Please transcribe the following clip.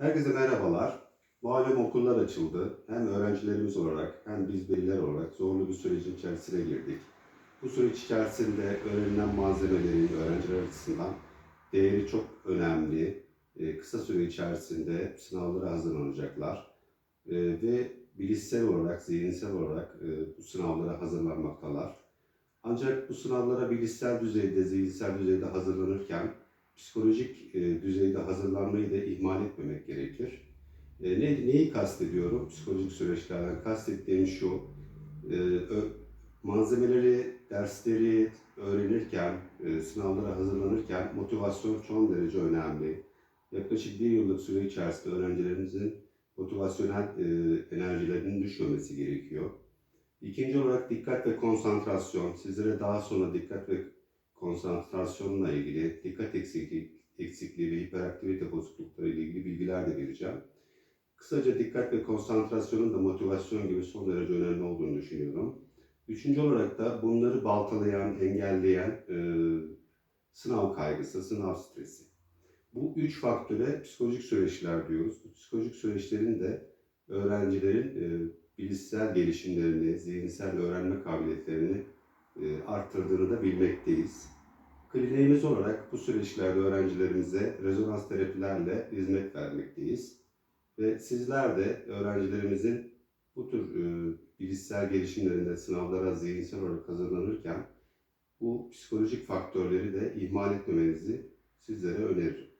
Herkese merhabalar. Malum okullar açıldı. Hem öğrencilerimiz olarak hem biz veliler olarak zorlu bir sürecin içerisine girdik. Bu süreç içerisinde öğrenilen malzemelerin öğrenciler açısından değeri çok önemli. Ee, Kısa süre içerisinde sınavlara hazırlanacaklar. Ee, Ve bilişsel olarak, zihinsel olarak e, bu sınavlara hazırlanmaktalar. Ancak bu sınavlara bilişsel düzeyde, zihinsel düzeyde hazırlanırken psikolojik e, düzeyde hazırlanmayı da ihmal etmemek gerekir. E, ne, neyi kastediyorum? Psikolojik süreçlerden kastettiğim şu, e, ö- malzemeleri, dersleri öğrenirken, e, sınavlara hazırlanırken motivasyon son derece önemli. Yaklaşık bir yıllık süre içerisinde öğrencilerimizin motivasyonel e, enerjilerinin düşmemesi gerekiyor. İkinci olarak dikkat ve konsantrasyon. Sizlere daha sonra dikkat ve konsantrasyonla ilgili dikkat eksikliği, eksikliği ve hiperaktivite bozuklukları ile ilgili bilgiler de vereceğim. Kısaca dikkat ve konsantrasyonun da motivasyon gibi son derece önemli olduğunu düşünüyorum. Üçüncü olarak da bunları baltalayan, engelleyen e, sınav kaygısı, sınav stresi. Bu üç faktöre psikolojik süreçler diyoruz. Bu psikolojik süreçlerin de öğrencilerin e, bilişsel gelişimlerini, zihinsel öğrenme kabiliyetlerini arttırdığını da bilmekteyiz. Kliniğimiz olarak bu süreçlerde öğrencilerimize rezonans terapilerle hizmet vermekteyiz. Ve sizler de öğrencilerimizin bu tür e, bilişsel gelişimlerinde sınavlara zihinsel olarak hazırlanırken bu psikolojik faktörleri de ihmal etmemenizi sizlere öneririm.